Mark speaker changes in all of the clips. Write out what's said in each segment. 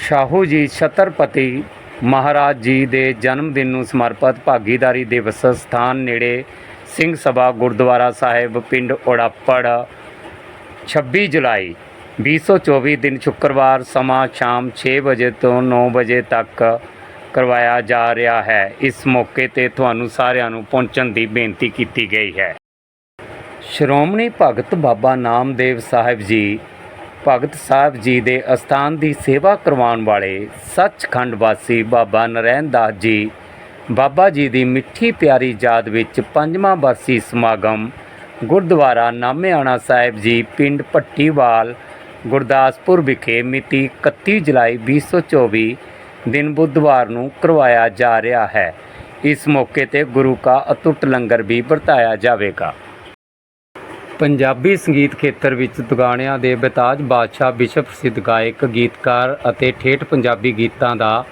Speaker 1: ਸ਼ਾਹੂ ਜੀ ਛਤਰਪਤੀ ਮਹਾਰਾਜ ਜੀ ਦੇ ਜਨਮ ਦਿਨ ਨੂੰ ਸਮਰਪਿਤ ਭਾਗੀਦਾਰੀ ਦਿਵਸ ਸਥਾਨ ਨੇੜੇ ਸਿੰਘ ਸਭਾ ਗੁਰਦੁਆਰਾ ਸਾਹਿਬ, ਪਿੰਡ ਉੜਾਪੜ 26 ਜੁਲਾਈ 2024 ਦਿਨ ਸ਼ੁੱਕਰਵਾਰ ਸਮਾਂ ਸ਼ਾਮ 6 ਵਜੇ ਤੋਂ 9 ਵਜੇ ਤੱਕ ਕਰਵਾਇਆ ਜਾ ਰਿਹਾ ਹੈ। ਇਸ ਮੌਕੇ ਤੇ ਤੁਹਾਨੂੰ ਸਾਰਿਆਂ ਨੂੰ ਪਹੁੰਚਣ ਦੀ ਬੇਨਤੀ ਕੀਤੀ ਗਈ ਹੈ। ਸ਼੍ਰੋਮਣੀ ਭਗਤ ਬਾਬਾ ਨਾਮਦੇਵ ਸਾਹਿਬ ਜੀ ਭਗਤ ਸਾਹਿਬ ਜੀ ਦੇ ਅਸਥਾਨ ਦੀ ਸੇਵਾ ਕਰਵਾਉਣ ਵਾਲੇ ਸੱਚਖੰਡ ਵਾਸੀ ਬਾਬਾ ਨਰੈਣ ਦਾਸ ਜੀ, ਬਾਬਾ ਜੀ ਦੀ ਮਿੱਠੀ ਪਿਆਰੀ ਯਾਦ ਵਿੱਚ ਪੰਜਵਾਂ ਬਰਸੀ ਸਮਾਗਮ ਗੁਰਦੁਆਰਾ ਨਾਮਿਆਣਾ ਸਾਹਿਬ ਜੀ, ਪਿੰਡ ਪੱਟੀਵਾਲ, ਗੁਰਦਾਸਪੁਰ ਵਿਖੇ ਮਿਤੀ 31 ਜੁਲਾਈ 2024 ਦਿਨ ਬੁੱਧਵਾਰ ਨੂੰ ਕਰਵਾਇਆ ਜਾ ਰਿਹਾ ਹੈ। ਇਸ ਮੌਕੇ ਤੇ ਗੁਰੂ ਕਾ ਅਤੁੱਟ ਲੰਗਰ ਵੀ ਵਰਤਾਇਆ ਜਾਵੇਗਾ। ਪੰਜਾਬੀ ਸੰਗੀਤ ਖੇਤਰ ਵਿੱਚ ਦੁਗਾਣਿਆਂ ਦੇ ਬੇਤਾਜ ਬਾਦਸ਼ਾਹ ਵਿਸ਼ਵ ਪ੍ਰਸਿੱਧ ਗਾਇਕ, ਗੀਤਕਾਰ ਅਤੇ ਠੇਠ ਪੰਜਾਬੀ ਗੀਤਾਂ ਦਾ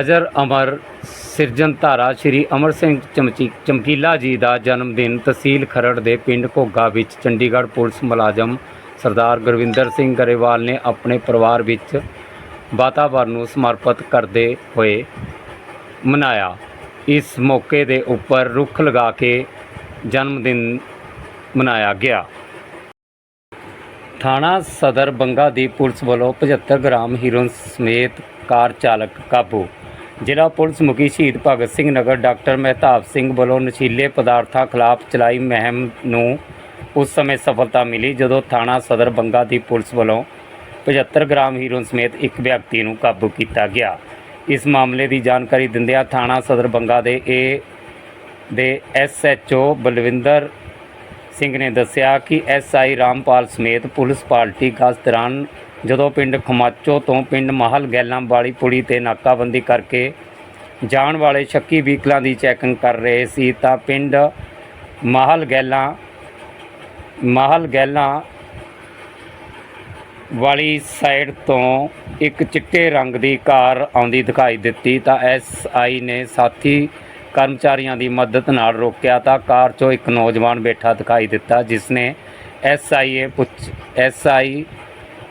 Speaker 1: ਅਜਰ ਅਮਰ ਸਿਰਜਣ ਧਾਰਾ ਸ਼੍ਰੀ ਅਮਰ ਸਿੰਘ ਚਮਚੀ ਚਮਕੀਲਾ ਜੀ ਦਾ ਜਨਮ ਦਿਨ ਤਹਿਸੀਲ ਖਰੜ ਦੇ ਪਿੰਡ ਘੋਗਾ ਵਿੱਚ ਚੰਡੀਗੜ੍ਹ ਪੁਲਿਸ ਮੁਲਾਜ਼ਮ ਸਰਦਾਰ ਗੁਰਵਿੰਦਰ ਸਿੰਘ ਗਰੇਵਾਲ ਨੇ ਆਪਣੇ ਪਰਿਵਾਰ ਵਿੱਚ ਵਾਤਾਵਰਨ ਨੂੰ ਸਮਰਪਿਤ ਕਰਦੇ ਹੋਏ ਮਨਾਇਆ। ਇਸ ਮੌਕੇ ਦੇ ਉੱਪਰ ਰੁੱਖ ਲਗਾ ਕੇ ਜਨਮ ਦਿਨ ਮਨਾਇਆ ਗਿਆ। ਥਾਣਾ ਸਦਰ ਬੰਗਾ ਦੀ ਪੁਲਿਸ ਵੱਲੋਂ 75 ਗ੍ਰਾਮ ਹੀਰੋਇਨ ਸਮੇਤ ਕਾਰ ਚਾਲਕ ਕਾਬੂ। ਜ਼ਿਲ੍ਹਾ ਪੁਲਿਸ ਮੁਖੀ ਸ਼ਹੀਦ ਭਗਤ ਸਿੰਘ ਨਗਰ ਡਾਕਟਰ ਮਹਿਤਾਬ ਸਿੰਘ ਵੱਲੋਂ ਨਸ਼ੀਲੇ ਪਦਾਰਥਾਂ ਖਿਲਾਫ ਚਲਾਈ ਮੁਹਿੰਮ ਨੂੰ ਉਸ ਸਮੇਂ ਸਫਲਤਾ ਮਿਲੀ ਜਦੋਂ ਥਾਣਾ ਸਦਰ ਬੰਗਾ ਦੀ ਪੁਲਿਸ ਵੱਲੋਂ 75 ਗ੍ਰਾਮ ਹੀਰੋਇਨ ਸਮੇਤ ਇੱਕ ਵਿਅਕਤੀ ਨੂੰ ਕਾਬੂ ਕੀਤਾ ਗਿਆ। ਇਸ ਮਾਮਲੇ ਦੀ ਜਾਣਕਾਰੀ ਦਿੰਦਿਆਂ ਥਾਣਾ ਸਦਰ ਬੰਗਾ ਦੇ ਏ ਦੇ ਐਸਐਚਓ ਬਲਵਿੰਦਰ ਸਿੰਘ ਨੇ ਦੱਸਿਆ ਕਿ ਐਸਆਈ ਰਾਮਪਾਲ ਸਮੇਤ ਪੁਲਿਸ ਪਾਰਟੀ ਗਸ਼ਤ ਦੌਰਾਨ ਜਦੋਂ ਪਿੰਡ ਖਮਾਚੋ ਤੋਂ ਪਿੰਡ ਮਾਹਲ ਗੈਲਾਂ ਵਾਲੀ ਪੁਲੀ ਤੇ ਨਾਕਾਬੰਦੀ ਕਰਕੇ ਜਾਣ ਵਾਲੇ ਸ਼ੱਕੀ ਵਹੀਕਲਾਂ ਦੀ ਚੈਕਿੰਗ ਕਰ ਰਹੇ ਸੀ ਤਾਂ ਪਿੰਡ ਮਾਹਲ ਗੈਲਾਂ ਮਾਹਲ ਗੈਲਾਂ ਵਾਲੀ ਸਾਈਡ ਤੋਂ ਇੱਕ ਚਿੱਟੇ ਰੰਗ ਦੀ ਕਾਰ ਆਉਂਦੀ ਦਿਖਾਈ ਦਿੱਤੀ ਤਾਂ ਐਸਆਈ ਨੇ ਸਾਥੀ ਕਰਮਚਾਰੀਆਂ ਦੀ ਮਦਦ ਨਾਲ ਰੋਕਿਆ ਤਾਂ ਕਾਰ 'ਚੋਂ ਇੱਕ ਨੌਜਵਾਨ ਬੈਠਾ ਦਿਖਾਈ ਦਿੱਤਾ ਜਿਸ ਨੇ ਐਸਆਈਏ ਪੁੱਛ ਐਸਆਈ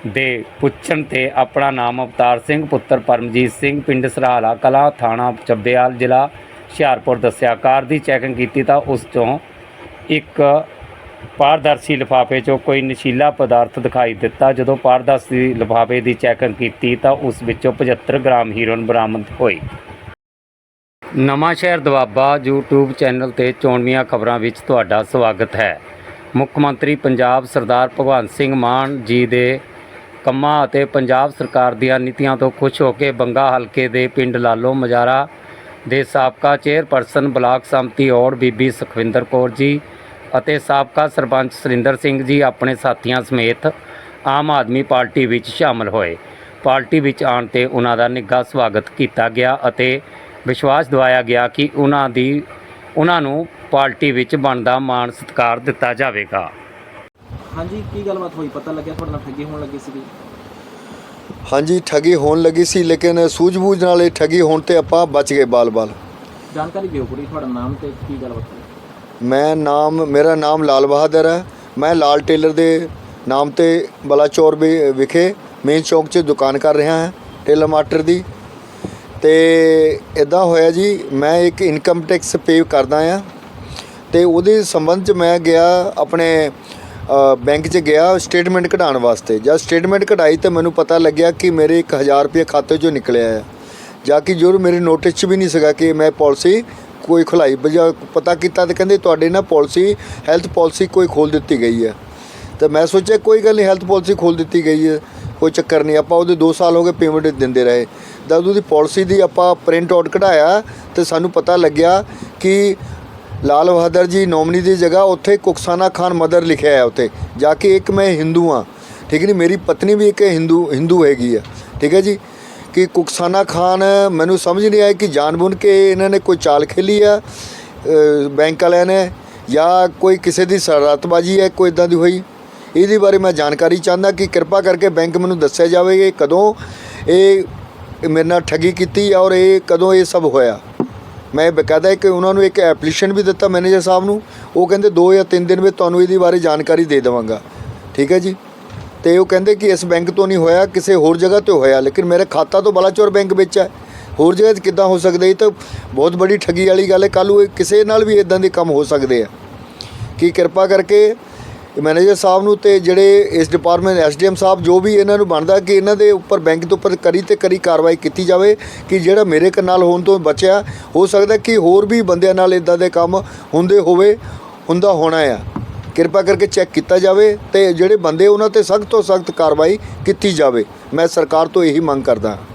Speaker 1: ਦੇ ਪੁੱਛਣ ਤੇ ਆਪਣਾ ਨਾਮ ਅਵਤਾਰ ਸਿੰਘ, ਪੁੱਤਰ ਪਰਮਜੀਤ ਸਿੰਘ, ਪਿੰਡ ਸਰਾਲਾ ਕਲਾ, ਥਾਣਾ ਚੱਬੇਵਾਲ ਜ਼ਿਲ੍ਹਾ ਹੁਸ਼ਿਆਰਪੁਰ ਦੱਸਿਆ। ਕਾਰ ਦੀ ਚੈਕਿੰਗ ਕੀਤੀ ਤਾਂ ਉਸ ਤੋਂ ਇੱਕ ਪਾਰਦਰਸ਼ੀ ਲਿਫਾਫੇ 'ਚੋਂ ਕੋਈ ਨਸ਼ੀਲਾ ਪਦਾਰਥ ਦਿਖਾਈ ਦਿੱਤਾ। ਜਦੋਂ ਪਾਰਦਰਸ਼ੀ ਲਿਫਾਫੇ ਦੀ ਚੈਕਿੰਗ ਕੀਤੀ ਤਾਂ ਉਸ ਵਿੱਚੋਂ 75 ਗ੍ਰਾਮ ਹੀਰੋਇਨ ਬਰਾਮਦ ਹੋਈ ਨਵਾਂ ਸ਼ਹਿਰ ਦਵਾਬਾ YouTube ਚੈਨਲ ਤੇ ਚੋਣਵੀਆਂ ਖਬਰਾਂ ਵਿੱਚ ਤੁਹਾਡਾ ਸਵਾਗਤ ਹੈ। ਮੁੱਖ ਮੰਤਰੀ ਪੰਜਾਬ ਸਰਦਾਰ ਭਗਵੰਤ ਸਿੰਘ ਮਾਨ ਜੀ ਦੇ ਕੰਮਾਂ ਅਤੇ ਪੰਜਾਬ ਸਰਕਾਰ ਦੀਆਂ ਨੀਤੀਆਂ ਤੋਂ ਖੁਸ਼ ਹੋ ਕੇ ਬੰਗਾ ਹਲਕੇ ਦੇ ਪਿੰਡ ਲਾਲੋ ਮਜਾਰਾ ਦੇ ਸਾਬਕਾ ਚੇਅਰਪਰਸਨ ਬਲਾਕ ਸੰਮਤੀ ਔੜ ਬੀਬੀ ਸੁਖਵਿੰਦਰ ਕੌਰ ਜੀ ਅਤੇ ਸਾਬਕਾ ਸਰਪੰਚ ਸੁਰਿੰਦਰ ਸਿੰਘ ਜੀ ਆਪਣੇ ਸਾਥੀਆਂ ਸਮੇਤ ਆਮ ਆਦਮੀ ਪਾਰਟੀ ਵਿੱਚ ਸ਼ਾਮਲ ਹੋਏ। ਪਾਰਟੀ ਵਿੱਚ ਆਉਣ ਤੇ ਉਹਨਾਂ ਦਾ ਨਿੱਘਾ ਸਵਾਗਤ ਕੀਤਾ ਗਿਆ ਅਤੇ ਵਿਸ਼ਵਾਸ ਦਿਵਾਇਆ ਗਿਆ ਕਿ ਉਹਨਾਂ ਦੀ ਉਹਨਾਂ ਨੂੰ ਪਾਰਟੀ ਵਿੱਚ ਬਣਦਾ ਮਾਣ ਸਤਿਕਾਰ ਦਿੱਤਾ ਜਾਵੇਗਾ।
Speaker 2: ਹਾਂਜੀ ਕੀ ਗੱਲਬਾਤ ਹੋਈ? ਪਤਾ ਲੱਗਿਆ ਤੁਹਾਡੇ ਨਾਲ ਠੱਗੀ ਹੋਣ ਲੱਗੀ ਸੀਗੀ?
Speaker 3: ਹਾਂਜੀ ਠੱਗੀ ਹੋਣ ਲੱਗੀ ਸੀ ਲੇਕਿਨ ਸੂਝ-ਬੂਝ ਨਾਲ ਇਹ ਠੱਗੀ ਹੋਣ ਤੇ ਆਪਾਂ ਬਚ ਗਏ ਬਾਲ-ਬਾਲ।
Speaker 2: ਜਾਣਕਾਰੀ ਦਿਓ ਕੁੜੀ ਤੁਹਾਡਾ ਨਾਮ ਤੇ ਕੀ ਗੱਲਬਾਤ ਹੋਈ?
Speaker 3: ਮੈਂ ਨਾਮ ਮੇਰਾ ਨਾਮ ਲਾਲ ਬਹਾਦਰ ਹੈ। ਮੈਂ ਲਾਲ ਟੇਲਰ ਦੇ ਨਾਮ ਤੇ ਬਲਾਚੌਰ ਵਿ- ਵਿਖੇ ਮੇਨ ਚੌਕ 'ਚ ਦੁਕਾਨ ਕਰ ਰਿਹਾ ਹਾਂ ਟੇਲਰ ਮਾਸਟਰ ਦੀ। ਤੇ ਇਦਾਂ ਹੋਇਆ ਜੀ, ਮੈਂ ਇੱਕ ਇਨਕਮ ਟੈਕਸ ਪੇ ਕਰਦਾ ਆ ਤੇ ਉਹਦੇ ਸੰਬੰਧ 'ਚ ਮੈਂ ਗਿਆ ਆਪਣੇ ਬੈਂਕ 'ਚ ਗਿਆ ਸਟੇਟਮੈਂਟ ਕਢਾਉਣ ਵਾਸਤੇ। ਜਦ ਸਟੇਟਮੈਂਟ ਕਢਾਈ ਤਾਂ ਮੈਨੂੰ ਪਤਾ ਲੱਗਿਆ ਕਿ ਮੇਰੇ 1000 ਰੁਪਏ ਖਾਤੇ 'ਚੋਂ ਨਿਕਲਿਆ ਹੈ। ਜਾ ਕਿ ਜੋ ਮੇਰੇ ਨੋਟਿਸ 'ਚ ਵੀ ਨਹੀਂ ਸੀਗਾ ਕਿ ਮੈਂ ਪਾਲਿਸੀ ਕੋਈ ਖੁਲਾਈ ਬਜਾ ਪਤਾ ਕੀਤਾ ਤੇ ਕਹਿੰਦੇ ਤੁਹਾਡੇ ਨਾ ਪਾਲਿਸੀ ਹੈਲਥ ਪਾਲਿਸੀ ਕੋਈ ਖੋਲ ਦਿੱਤੀ ਗਈ ਹੈ। ਤਾਂ ਮੈਂ ਸੋਚਿਆ ਕੋਈ ਗੱਲ ਨਹੀਂ ਹੈਲਥ ਪਾਲਿਸੀ ਖੋਲ ਦਿੱਤੀ ਗਈ ਹੈ। ਕੋਈ ਚੱਕਰ ਨਹੀਂ, ਆਪਾਂ ਉਹਦੇ 2 ਸਾਲ ਹੋ ਗਏ ਪੇਮੈਂਟ ਦਿੰਦੇ ਰਹੇ। ਜਦ ਉਹਦੀ ਪਾਲਿਸੀ ਦੀ ਆਪਾਂ ਪ੍ਰਿੰਟ ਆਊਟ ਕਢਾਇਆ ਤੇ ਸਾਨੂੰ ਪਤਾ ਲੱਗਿਆ ਕਿ ਲਾਲ ਬਹਾਦਰ ਜੀ ਨੋਮਨੀ ਦੀ ਜਗ੍ਹਾ ਉੱਥੇ ਕੁਕਸਾਨਾ ਖਾਨ ਮਦਰ ਲਿਖਿਆ ਹੈ ਉੱਥੇ, ਜਾ ਕੇ ਇੱਕ ਮੈਂ ਹਿੰਦੂ ਹਾਂ। ਠੀਕ ਹੈ ਨਹੀਂ ਮੇਰੀ ਪਤਨੀ ਵੀ ਇੱਕ ਹਿੰਦੂ ਹਿੰਦੂ ਹੈਗੀ ਆ। ਠੀਕ ਹੈ ਜੀ? ਕਿ ਕੁਕਸਾਨਾ ਖਾਨ ਮੈਨੂੰ ਸਮਝ ਨਹੀਂ ਆਇਆ ਕਿ ਜਾਣਬੁੱਝ ਕੇ ਇਹਨਾਂ ਨੇ ਕੋਈ ਚਾਲ ਖੇਲੀ ਆ ਬੈਂਕ ਵਾਲਿਆਂ ਨੇ, ਜਾਂ ਕੋਈ ਕਿਸੇ ਦੀ ਸ਼ਰਾਰਤਬਾਜ਼ੀ ਹੈ, ਕੋਈ ਇਦਾਂ ਦੀ ਹੋਈ। ਇਹਦੇ ਬਾਰੇ ਮੈਂ ਜਾਣਕਾਰੀ ਚਾਹੁੰਦਾ ਕਿ ਕਿਰਪਾ ਕਰਕੇ ਬੈਂਕ ਮੈਨੂੰ ਦੱਸਿਆ ਜਾਵੇ ਕਿ ਕਦੋਂ ਇਹ ਮੇਰੇ ਨਾਲ ਠੱਗੀ ਕੀਤੀ ਔਰ ਇਹ ਕਦੋਂ ਇਹ ਸਭ ਹੋਇਆ? ਮੈਂ ਬਕਾਇਦਾ ਇੱਕ ਉਹਨਾਂ ਨੂੰ ਇੱਕ ਐਪਲੀਕੇਸ਼ਨ ਵੀ ਦਿੱਤਾ ਮੈਨੇਜਰ ਸਾਹਿਬ ਨੂੰ। ਉਹ ਕਹਿੰਦੇ 2 ਜਾਂ 3 ਦਿਨ ਵਿੱਚ ਤੁਹਾਨੂੰ ਇਹਦੇ ਬਾਰੇ ਜਾਣਕਾਰੀ ਦੇ ਦੇਵਾਂਗਾ। ਠੀਕ ਹੈ ਜੀ? ਤੇ ਉਹ ਕਹਿੰਦੇ ਕਿ ਇਸ ਬੈਂਕ ਤੋਂ ਨਹੀਂ ਹੋਇਆ, ਕਿਸੇ ਹੋਰ ਜਗ੍ਹਾ ਤੇ ਹੋਇਆ, ਲੇਕਿਨ ਮੇਰੇ ਖਾਤਾ ਤੋਂ ਬਲਾਚੌਰ ਬੈਂਕ ਵਿੱਚ ਹੈ। ਹੋਰ ਜਗ੍ਹਾ 'ਤੇ ਕਿੱਦਾਂ ਹੋ ਸਕਦਾ? ਇਹ ਤਾਂ ਬਹੁਤ ਬੜੀ ਠੱਗੀ ਵਾਲੀ ਗੱਲ ਹੈ। ਕੱਲ੍ਹ ਨੂੰ ਕਿਸੇ ਨਾਲ ਵੀ ਇਦਾਂ ਦੇ ਕੰਮ ਹੋ ਸਕਦੇ ਆ। ਕਿ ਕਿਰਪਾ ਕਰਕੇ ਮੈਨੇਜਰ ਸਾਹਿਬ ਨੂੰ ਤੇ ਜਿਹੜੇ ਇਸ ਡਿਪਾਰਟਮੈਂਟ ਐਸਡੀਐਮ ਸਾਹਿਬ, ਜੋ ਵੀ ਇਹਨਾਂ ਨੂੰ ਬਣਦਾ ਕਿ ਇਹਨਾਂ ਦੇ ਉੱਪਰ ਬੈਂਕ ਦੇ ਉੱਪਰ ਕਰੀ ਤੇ ਕਰੀ ਕਾਰਵਾਈ ਕੀਤੀ ਜਾਵੇ ਕਿ ਜਿਹੜਾ ਮੇਰੇ ਕ- ਨਾਲ ਹੋਣ ਤੋਂ ਬਚਿਆ, ਹੋ ਸਕਦਾ ਕਿ ਹੋਰ ਵੀ ਬੰਦਿਆਂ ਨਾਲ ਇਦਾਂ ਦੇ ਕੰਮ ਹੁੰਦੇ ਹੋਵੇ, ਹੁੰਦਾ ਹੋਣਾ ਆ। ਕਿਰਪਾ ਕਰਕੇ ਚੈੱਕ ਕੀਤਾ ਜਾਵੇ ਤੇ ਜਿਹੜੇ ਬੰਦੇ ਉਹਨਾਂ ਤੇ ਸਖਤ ਤੋਂ ਸਖਤ ਕਾਰਵਾਈ ਕੀਤੀ ਜਾਵੇ। ਮੈਂ ਸਰਕਾਰ ਤੋਂ ਇਹੀ ਮੰਗ ਕਰਦਾ। ਹਾਂ